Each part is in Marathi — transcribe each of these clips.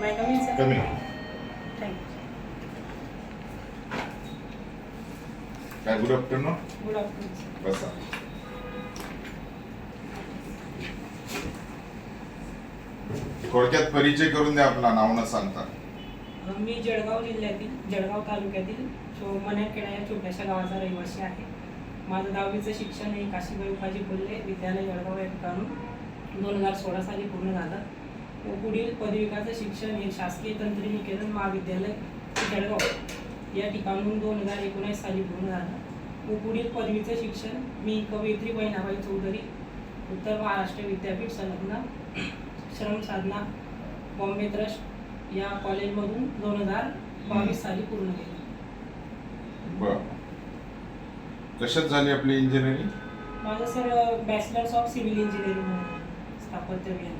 माय कमिंग सर कमी थँक्यू काय good afternoon good afternoon sir बसा थोडक्यात परिचय करून द्या आपला नाव न सांगता. मी जळगाव जिल्ह्यातील जळगाव तालुक्यातील मनेरखेडा या छोट्याशा गावाचा रहिवासी आहे. माझं दहावीचं शिक्षण हे काशीबाई उपाजी बोलले विद्यालय जळगाव या ठिकाणून दोन हजार सोळा साली पूर्ण झालं. पुढील पदविकाचं शिक्षण हे शासकीय तंत्रनिकेतन महाविद्यालय जळगाव. या ठिकाणून दोन हजार एकोणीस साली पूर्ण झालं. व पुढील पदवीचं शिक्षण मी कवयित्री बहिणाबाई चौधरी उत्तर महाराष्ट्र विद्यापीठ संलग्न श्रम साधना बॉम्बे ट्रस्ट या कॉलेजमधून दोन हजार बावीस साली पूर्ण केलं. कशात झाली आपली इंजिनिअरिंग माझं sir bachelors of civil engineering स्थापत्य अभियांत्रिकी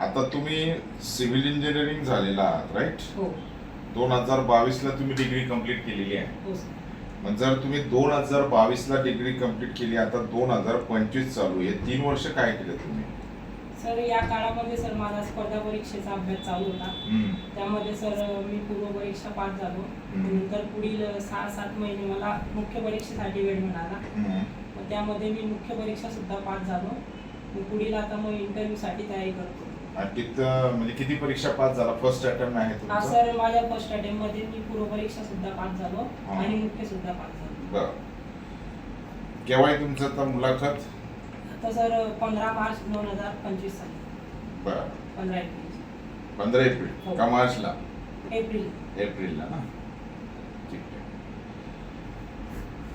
आता तुम्ही सिव्हिल इंजिनिअरिंग झालेला आहात राईट हो. दोन हजार बावीस ला तुम्ही डिग्री कंप्लीट केलेली आहे. हो सर. मग जर तुम्ही दोन हजार बावीस ला डिग्री कंप्लीट केली आता दोन हजार पंचवीस चालू आहे. तीन वर्ष काय केलं तुम्ही? सर या काळामध्ये सर माझा स्पर्धा परीक्षेचा अभ्यास चालू होता. हम्म. त्यामध्ये सर मी पूर्व परीक्षा पास झालो. हम्म. नंतर पुढील सहा सात महिने मला मुख्य परीक्षेसाठी वेळ मिळाला. हम्म. मग त्यामध्ये मी मुख्य परीक्षा सुद्धा पास झालो. मग पुढील आता मग इंटरव्ह्यू साठी तयारी करतो. आणि तिथं म्हणजे किती परीक्षा पास झाला? फर्स्ट अटेम्प्ट आहे हा तुमचा सर माझ्या फर्स्ट अटेम्प्टमध्ये मी पूर्व परीक्षा सुद्धा पास झालो हा. आणि मुख्य सुद्धा पास झालो. बर. केव्हा आहे तुमचं आता मुलाखत? आता सर पंधरा मार्च दोन हजार पंचवीस साली. बर. पंधरा एप्रिल. पंधरा एप्रिल हो. का मार्चला? एप्रिल. एप्रिलला ना? ठीक आहे.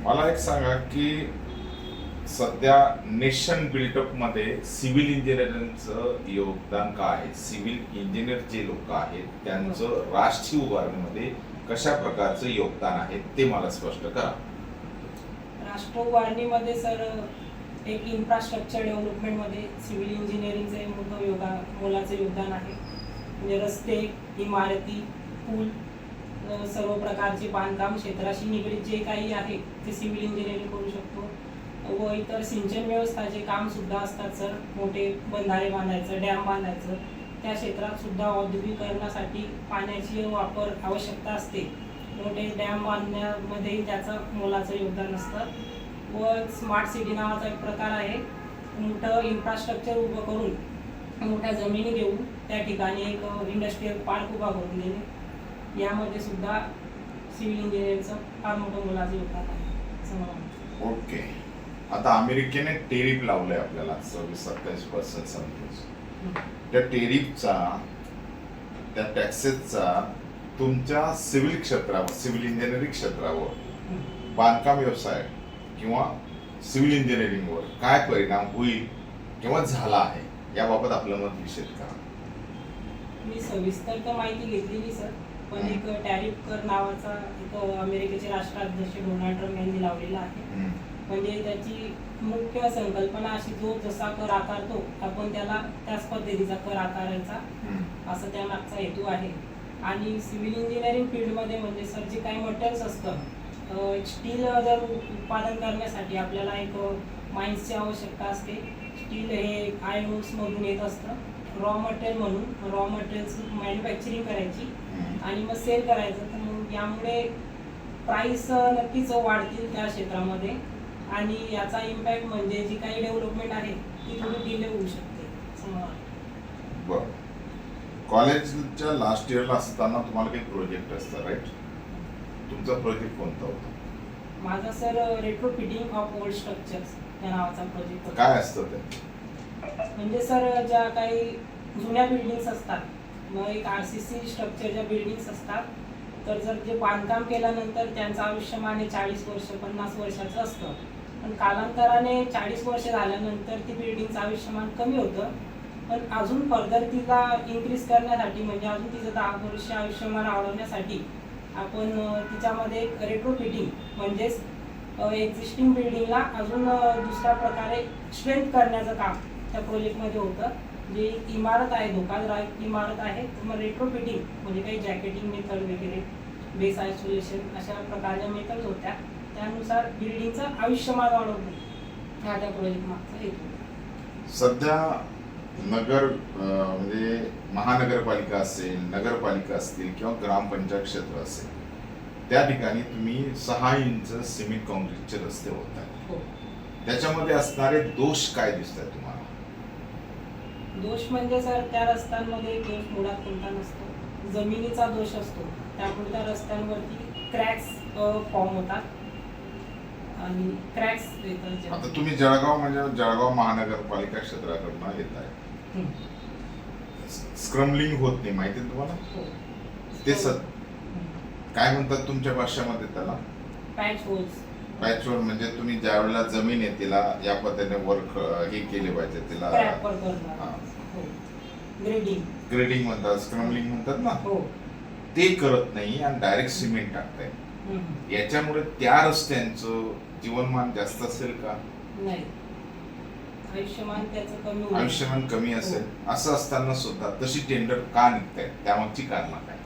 मला एक सांगा की सध्या नेशन बिल्टअपमध्ये सिव्हिल इंजिनिअरिंगचं योगदान काय आहे? सिव्हिल इंजिनियर जे लोक आहेत त्यांचं राष्ट्रीय उभारणीमध्ये कशा प्रकारचं योगदान आहे ते मला स्पष्ट करा. राष्ट्र उभारणीमध्ये सर एक इन्फ्रास्ट्रक्चर डेव्हलपमेंटमध्ये सिव्हिल इंजिनिअरिंगचं एक मोठं योगा मोलाचं योगदान आहे. म्हणजे रस्ते इमारती पूल सर्व प्रकारचे बांधकाम क्षेत्राशी निगडीत जे काही आहे ते सिव्हिल इंजिनिअरिंग करू शकतो. व इतर सिंचन व्यवस्थाचे काम सुद्धा असतात सर. मोठे बंधारे बांधायचं डॅम बांधायचं. त्या क्षेत्रात सुद्धा औद्योगिकरणासाठी पाण्याची वापर आवश्यकता असते. मोठे डॅम बांधण्यामध्येही त्याचं मोलाचं योगदान असतं. व स्मार्ट सिटी नावाचा एक प्रकार आहे. मोठं इन्फ्रास्ट्रक्चर उभं करून मोठ्या जमिनी घेऊन त्या ठिकाणी एक इंडस्ट्रीयल पार्क उभा करून देणे. यामध्ये सुद्धा सिव्हिल इंजिनिअरिंगचं फार मोठं मोलाचं योगदान आहे. असं मला ओके आता अमेरिकेने टेरिफ लावलंय आपल्याला सव्वीस सत्तावीस पर्सेंट समथिंग त्या टेरिफचा त्या टॅक्सेसचा तुमच्या सिव्हिल क्षेत्रावर सिव्हिल इंजिनिअरिंग क्षेत्रावर. बांधकाम व्यवसाय किंवा सिव्हिल इंजिनिअरिंगवर काय परिणाम होईल किंवा झाला आहे याबाबत आपलं मत निषेध करा मी सविस्तर तर माहिती घेतलेली सर पण एक टॅरिफ कर नावाचा एक अमेरिकेचे राष्ट्राध्यक्ष डोनाल्ड ट्रम्प यांनी लावलेला आहे. म्हणजे त्याची मुख्य संकल्पना अशी जो जसा कर आकारतो आपण त्याला त्याच पद्धतीचा कर आकारायचा. असं त्या मागचा हेतू आहे. आणि सिव्हिल इंजिनिअरिंग फील्डमध्ये म्हणजे सर जे काही मटेरियल्स असतं स्टील जर उत्पादन करण्यासाठी आपल्याला एक माइन्सची आवश्यकता असते. स्टील हे आय मधून येत असतं. रॉ मटेरियल म्हणून रॉ मटेरियल्स मॅन्युफॅक्चरिंग करायची. आणि मग सेल करायचं. तर मग यामुळे प्राईस नक्कीच वाढतील त्या क्षेत्रामध्ये. आणि याचा इम्पॅक्ट म्हणजे जी काही डेव्हलपमेंट आहे ती थोडी डिले होऊ शकते असं मला वाटतं. बरं. कॉलेजच्या लास्ट इयरला असताना तुम्हाला काही प्रोजेक्ट असतं राईट तुमचा प्रोजेक्ट कोणता होता? माझा sir retrofitting of old structures या नावाचा प्रोजेक्ट होता. काय असतं ते? म्हणजे सर ज्या काही जुन्या बिल्डिंग्स असतात मग एक आर सी सी स्ट्रक्चरच्या बिल्डिंग्स असतात तर जर जे बांधकाम केल्यानंतर त्यांचं आयुष्यमान हे चाळीस वर्ष पन्नास वर्षाचं असतं. पण कालांतराने चाळीस वर्ष झाल्यानंतर ती बिल्डिंगचं आयुष्यमान कमी होतं. पण अजून फर्दर तिला इन्क्रीज करण्यासाठी म्हणजे अजून तिचं दहा वर्ष आयुष्यमान वाढवण्यासाठी आपण तिच्यामध्ये रेट्रो फिटिंग म्हणजेच एक्झिस्टिंग बिल्डिंगला अजून दुसऱ्या प्रकारे स्ट्रेंथ करण्याचं काम त्या प्रोजेक्टमध्ये होतं. जी इमारत आहे धोकादायक इमारत आहे मग रेट्रो फिटिंग म्हणजे काही जॅकेटिंग मेथड वगैरे बेस आयसोलेशन अशा प्रकारच्या मेथड्स होत्या. त्यानुसार बिल्डिंगचं आयुष्यमान वाढवणे हा त्या प्रोजेक्ट मागचा हेतू. सध्या नगर म्हणजे महानगरपालिका असेल नगरपालिका असतील किंवा ग्रामपंचायत क्षेत्र असेल त्या ठिकाणी तुम्ही सहा इंच सिमेंट कॉन्क्रीटचे रस्ते होत आहेत हो. त्याच्यामध्ये असणारे दोष काय दिसत आहेत तुम्हाला? दोष म्हणजे सर त्या रस्त्यांमध्ये दोष मुळात कोणता नसतो. जमिनीचा दोष असतो. त्यामुळे त्या रस्त्यांवरती क्रॅक्स फॉर्म होतात. आणि क्रॅक्स आता. तुम्ही जळगाव म्हणजे जळगाव महानगरपालिका क्षेत्राकडनं येत आहे. स्क्रमलिंग होत नाही माहिती आहे तुम्हाला हो. ते सत काय म्हणतात तुमच्या भाषेमध्ये त्याला पॅच होल्स पॅचवर म्हणजे तुम्ही ज्या वेळेला जमीन आहे तिला या पद्धतीने वर्क हे केले पाहिजे तिला क्रॅपर करणार हा. हो ग्रेडिंग ग्रेडिंग म्हणतात स्क्रमलिंग म्हणतात ना हो ते करत नाही आणि डायरेक्ट सिमेंट टाकताय. याच्यामुळे त्या रस्त्यांचं जीवनमान जास्त असेल का? नाही. आयुष्यमान त्याचं कमी कमी असेल. असं असताना सुद्धा तशी टेंडर का निघतायत? त्यामागची कारण काय?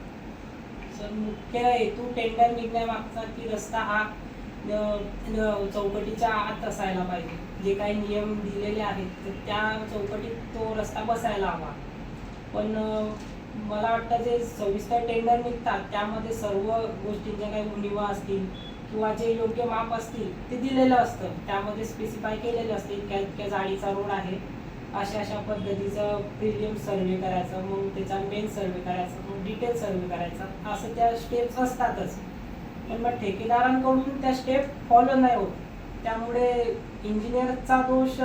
सर मुख्य हेतू टेंडर निघण्यामागचा की रस्ता हा चौकटीच्या आत असायला पाहिजे. जे काही नियम दिलेले आहेत तर त्या चौकटीत तो रस्ता बसायला हवा. पण मला वाटतं जे सविस्तर टेंडर निघतात त्यामध्ये सर्व गोष्टींच्या काही उणीवा असतील किंवा जे योग्य माप असतील ते दिलेलं असतं. त्यामध्ये स्पेसिफाय केलेलं असते इतक्या इतक्या जाडीचा रोड आहे. अशा अशा पद्धतीचं प्रिलियम सर्वे करायचं मग त्याचा मेन सर्वे करायचा मग डिटेल सर्वे करायचा. असं त्या स्टेप्स असतातच. पण मग ठेकेदारांकडून त्या स्टेप फॉलो नाही होत. त्यामुळे इंजिनियरचा दोष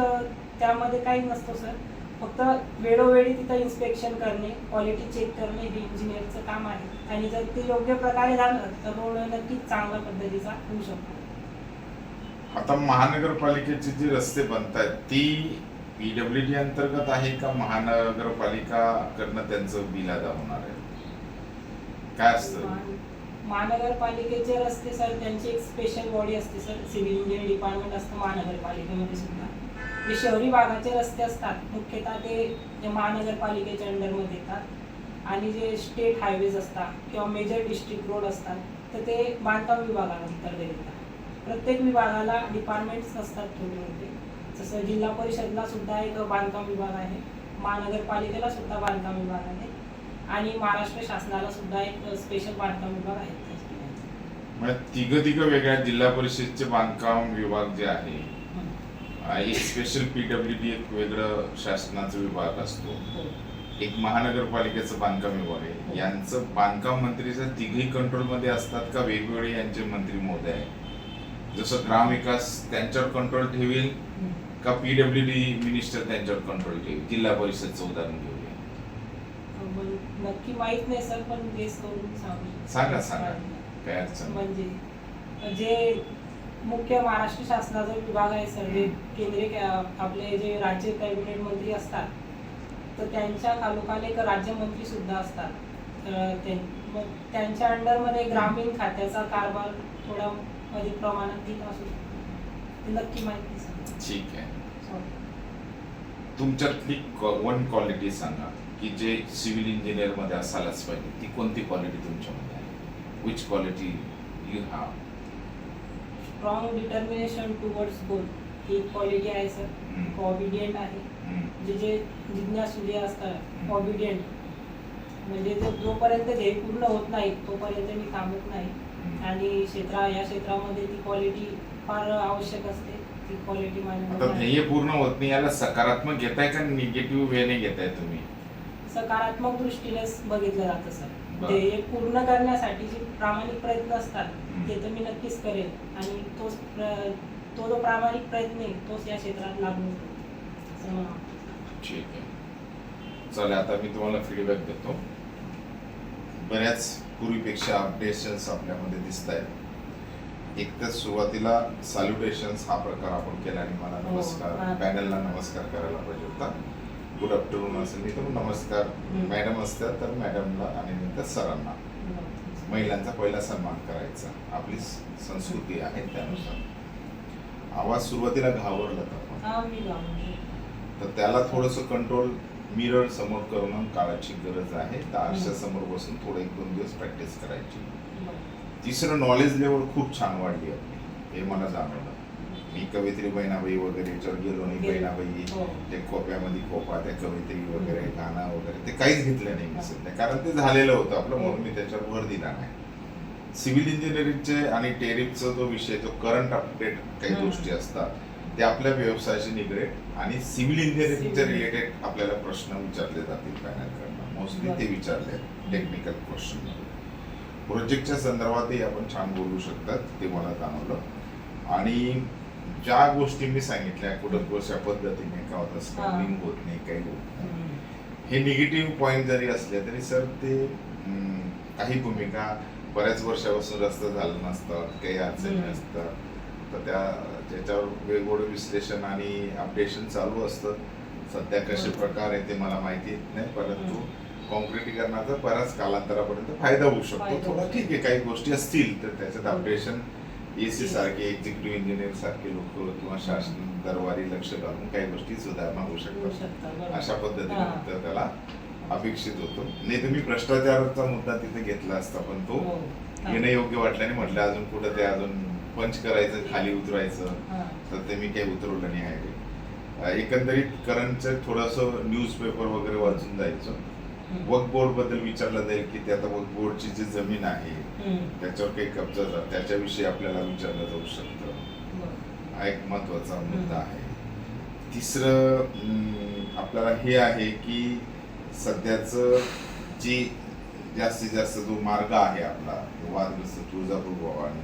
त्यामध्ये काही नसतो सर फक्त वेळोवेळी तिथं इन्स्पेक्शन करणे क्वालिटी चेक करणे हे इंजिनियरचं काम आहे. आणि जर ते योग्य प्रकारे झालं तर रोड नक्कीच चांगल्या पद्धतीचा होऊ शकतो. आता महानगरपालिकेचे जे रस्ते बनत आहेत ती पीडब्ल्यू डी अंतर्गत आहे का महानगरपालिका कडनं त्यांचं बिल अदा होणार आहे? काय असतं? महानगरपालिकेचे रस्ते सर त्यांची एक स्पेशल बॉडी असते सर. सिव्हिल इंजिनिअर डिपार्टमेंट असतं महानगरपालिकेमध्ये सुद्धा. जे शहरी भागाचे रस्ते असतात मुख्यतः ते जे महानगरपालिकेच्या अंडरमध्ये येतात आणि जे स्टेट हायवेज असतात किंवा मेजर डिस्ट्रिक्ट रोड असतात तर ते बांधकाम विभागानंतर येतात प्रत्येक विभागाला डिपार्टमेंट्स असतात थोडे होते. जसं जिल्हा परिषदला सुद्धा एक बांधकाम विभाग आहे महानगरपालिकेला सुद्धा बांधकाम विभाग आहे आणि महाराष्ट्र शासनाला सुद्धा एक स्पेशल बांधकाम विभाग आहे. तिघ तिघ वेगळ्या जिल्हा परिषदचे बांधकाम विभाग जे आहे एक स्पेशल पीडब्ल्यू डी एक वेगळं शासनाचा विभाग असतो हो. एक महानगरपालिकेचं बांधकाम विभाग आहे यांचं बांधकाम मंत्रीचं तिघही कंट्रोलमध्ये असतात का वेगवेगळे यांचे मंत्री महोदय आहे जसं ग्रामविकास त्यांच्यावर कंट्रोल ठेवील. का पीडब्ल्यू डी मिनिस्टर त्यांच्यावर कंट्रोल ठेवील जिल्हा परिषदचं उदाहरण घेऊया पण नक्की माहीत नाही सर पण सांगू. सांगा काय अडचण. म्हणजे जे मुख्य महाराष्ट्र शासनाचा विभाग आहे सर जे केंद्रीय आपले जे राज्य कॅबिनेट मंत्री असतात तर त्यांच्या खालोखाल एक राज्यमंत्री सुद्धा असतात. तर ते मग त्यांच्या अंडरमध्ये ग्रामीण खात्याचा कारभार थोडा अधिक प्रमाणात ठीक असू ते नक्की माहिती ठीक आहे. तुमच्यातली वन क्वालिटी सांगा की जे सिव्हिल इंजिनियरमध्ये असायलाच पाहिजे ती कोणती क्वालिटी तुमच्यामध्ये आहे? Which quality you have strong determination towards goal he quality आहे सर हम्म. ऑबिडियंट आहे. म्हणजे जे जिज्ञासू जे असतात ऑबिडियंट म्हणजे जो जोपर्यंत ध्येय पूर्ण होत नाही तोपर्यंत मी थांबत नाही. आणि क्षेत्रा या क्षेत्रामध्ये ती क्वालिटी फार आवश्यक असते. ती क्वालिटी आहे. ध्येय पूर्ण होत नाही याला सकारात्मक घेताय का निगेटिव्ह वेने घेताय तुम्ही? सकारात्मक दृष्टीनेच बघितलं जातं सर. ध्येय पूर्ण करण्यासाठी जे प्रामाणिक प्रयत्न असतात. ते तर मी नक्कीच करेल आणि तोच तो जो प्रामाणिक प्रयत्न आहे तोच या क्षेत्रात लागू. ठीक आहे चला आता मी तुम्हाला फीडबॅक देतो बऱ्याच पूर्वीपेक्षा अपडेशन्स आपल्यामध्ये दिसत आहेत एक तर सुरुवातीला सॅल्युटेशन्स हा प्रकार आपण केला आणि मला हो, नमस्कार. पॅनलला नमस्कार करायला पाहिजे होता गुड आफ्टरनून असेल मी तर नमस्कार. मॅडम असतात तर मॅडमला आणि नंतर सरांना. महिलांचा पहिला सन्मान करायचा. आपली संस्कृती आहे त्यानुसार. आवाज सुरुवातीला घाबरला तर त्याला थोडंसं कंट्रोल मिरर समोर करून काळाची गरज आहे. तर आरशा समोर बसून थोडं एक दोन दिवस प्रॅक्टिस करायची. तिसरं नॉलेज लेवल खूप छान वाढली आपली. हे मला जाणवलं. मी कवित्री बहिणाबाई वगैरे गेलो नाही गेलो. बहिणाबाई हो. ते खोप्यामध्ये खोपा त्या कवित्री वगैरे गाणं वगैरे ते काहीच घेतलं नाही मी सध्या कारण ते झालेलं होतं आपलं म्हणून मी त्याच्यावर भर दिला नाही सिव्हिल इंजिनिअरिंगचे आणि टेरिफचा जो विषय जो करंट अपडेट काही. गोष्टी असतात ते आपल्या व्यवसायाशी निगडीत आणि सिव्हिल इंजिनिअरिंगच्या. रिलेटेड आपल्याला प्रश्न विचारले जातील पॅनलकडनं मोस्टली ते. विचारले टेक्निकल क्वेश्चन प्रोजेक्टच्या संदर्भातही आपण छान बोलू शकतात ते मला जाणवलं आणि ज्या गोष्टी मी सांगितल्या कुठं कशा पद्धतीने का होतं स्कॅनिंग होत नाही काही होत नाही. हे निगेटिव्ह पॉईंट जरी असले तरी सर ते काही भूमिका बऱ्याच वर्षापासून रस्त झालं नसतात काही अडचणी. असतात तर त्या त्याच्यावर वेगवेगळं विश्लेषण आणि अपडेशन चालू असतं सध्या. प्रकार आहे ते मला माहिती नाही परंतु. कॉन्क्रिटीकरणाचा बऱ्याच कालांतरापर्यंत फायदा होऊ शकतो थोडा ठीक आहे काही गोष्टी असतील तर त्याच्यात. अपडेशन एसी सारखे एक्झिक्युटिव्ह इंजिनियर सारखे लोक किंवा शासन दरबारी लक्ष घालून काही गोष्टी सुधारणा होऊ शकतात. अशा पद्धतीने. तर त्याला अपेक्षित होतो नाही तुम्ही भ्रष्टाचाराचा मुद्दा तिथे घेतला असता पण तो हो. येणं योग्य वाटलं आणि म्हटलं अजून कुठं ते अजून पंच करायचं खाली उतरायचं. तर ते मी काही उतरवलं नाही आहे एकंदरीत करंटचं थोडंसं न्यूजपेपर वगैरे वाचून जायचं वक बोर्डबद्दल विचारलं जाईल की ते आता वक बोर्डची जी जमीन आहे. त्याच्यावर काही कब्जा त्याच्याविषयी आपल्याला विचारलं जाऊ शकतं. हा एक महत्त्वाचा मुद्दा. आहे तिसरं आपल्याला हे आहे की सध्याच जी जास्तीत जास्त जो मार्ग आहे आपला वादग्रस्त तुळजापूर भवानी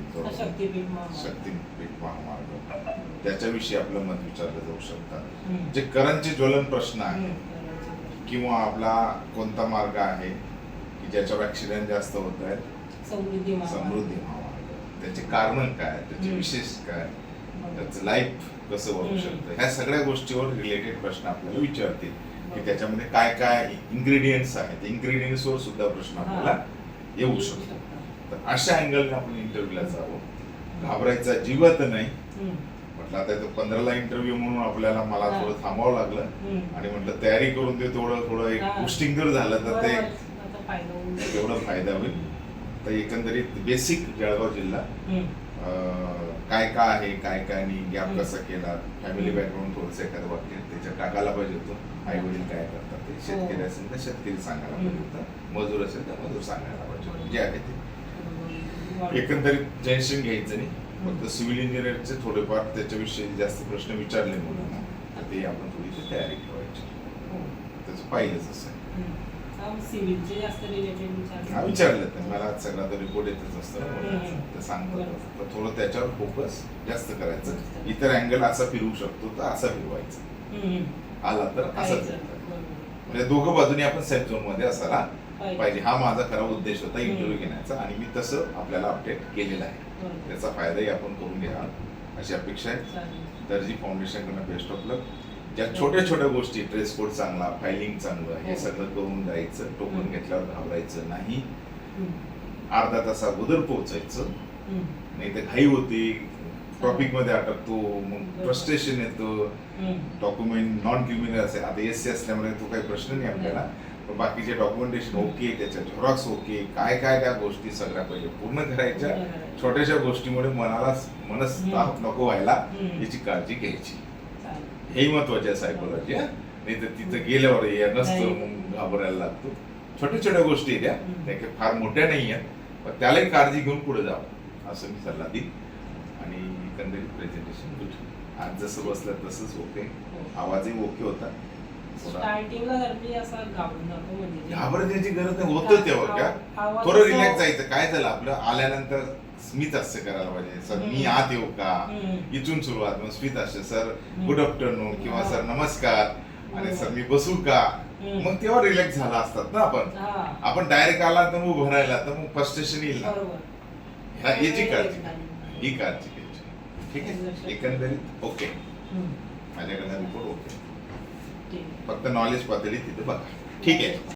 शक्तीपीठ महामार्ग. त्याच्याविषयी आपलं मत विचारलं जाऊ शकतं हम्म. जे करंटचे ज्वलन प्रश्न आहे. किंवा आपला कोणता मार्ग आहे की ज्याच्यावर ऍक्सिडेंट जास्त होत आहेत समृद्धी महामार्ग. त्याचे कारण काय त्याचे. विशेष काय. त्याचं लाईफ कसं हम्म. शकतं ह्या सगळ्या गोष्टीवर रिलेटेड प्रश्न आपल्याला विचारतील की. त्याच्यामध्ये काय काय इन्ग्रेडियंट्स आहेत इन्ग्रेडियंट्स वर सुद्धा प्रश्न आपल्याला येऊ शकतो. तर अशा अँगलने आपण इंटरव्ह्यूला जावं घाबरायचा जीवात नाही. म्हटलं आता पंधराला इंटरव्ह्यू म्हणून आपल्याला मला. थोडं थांबावं लागलं. आणि म्हटलं तयारी करून ते थोडं थोडं एक. बुस्टिंग जर झालं तर ते. आता फायदा होईल. तेवढा फायदा होईल तर एकंदरीत बेसिक जळगाव जिल्हा काय काय आहे काय काय नाही गॅप. कसा केला फॅमिली. बॅकग्राऊंड थोडंसं एखादं वाक्य त्याच्यात टाकायला पाहिजे होतं आई वडील काय करतात ते शेतकरी हो. असेल तर शेतकरी सांगायला. पाहिजे होतं मजूर असेल तर मजूर सांगायला पाहिजे जे आहे ते. एकंदरीत टेन्शन घ्यायचं नाही फक्त सिव्हिल इंजिनिअरचे थोडेफार त्याच्याविषयी जास्त प्रश्न विचारले म्हणून तर ते आपण थोडीशी तयारी ठेवायची हो. त्याचं पाहिलंच असं. हा, विचारलं तर मला सगळा तर रिपोर्ट येतच असतं. ते सांगतात. तर थोडं त्याच्यावर फोकस जास्त करायचं. इतर अँगल असा फिरवू शकतो तर असा फिरवायचा. आला तर असा करायचं. फिरवायचा बरोबर. म्हणजे दोघं बाजूनी आपण सेफ झोनमध्ये असायला पाहिजे. हा माझा खरा उद्देश होता. इंटरव्ह्यू घेण्याचा आणि मी तसं आपल्याला अपडेट केलेला आहे. त्याचा फायदाही आपण करून घ्या अशी अपेक्षा आहे. दर्जी फाउंडेशन कडनं बेस्ट ऑफ लक ज्या छोट्या छोट्या गोष्टी ड्रेस कोड चांगला फायलिंग चांगलं हे हो. सगळं करून जायचं टोकन. घेतल्यावर घाबरायचं नाही. अर्धा तास अगोदर पोहोचायचं. नाही तर घाई होती ट्रॉफिकमध्ये अटकतो मग. फ्रस्ट्रेशन येतं. डॉक्युमेंट नॉन क्रिमिनल असेल आता एस सी असल्यामुळे तो काही प्रश्न नाही आपल्याला पण बाकीचे डॉक्युमेंटेशन ओके त्याच्या झेरॉक्स ओके काय काय त्या गोष्टी सगळ्या पहिले पूर्ण करायच्या. छोट्याशा गोष्टीमुळे मनाला मनस्ताप. नको व्हायला. याची काळजी घ्यायची. हेही महत्त्वाचे आहे सायकोलॉजी नाही तर तिथं गेल्यावर हे नसतं. मग घाबरायला लागतो. छोट्या छोट्या गोष्टी आहेत त्या काही फार मोठ्या नाही आहेत पण त्यालाही काळजी घेऊन पुढे जावं असं मी सल्ला देईन. आणि एकंदरीत प्रेझेंटेशन आज जसं बसलं तसंच ओके. हो. आवाजही ओके होता. म्हणजे. घाबरण्याची गरज नाही होतं तेव्हा. का थोडं रिलॅक्स जायचं. काय झालं? आपलं आल्यानंतर स्मित हास्य करायला पाहिजे सर मी. आत येऊ का. इथून सुरुवात मग स्मित हास्य सर. गुड आफ्टरनून किंवा हा. सर नमस्कार आणि. सर मी बसू का. मग तेव्हा रिलॅक्स झाला असतात ना आपण हा. आपण डायरेक्ट आला तर उभं राहिला तर मग फ्रस्ट्रेशन येईल ना याची काळजी. ही काळजी घ्यायची ठीक आहे एकंदरीत ओके. माझ्याकडनं रिपोर्ट ओके. फक्त नॉलेज पातळी तिथे बघा ठीक आहे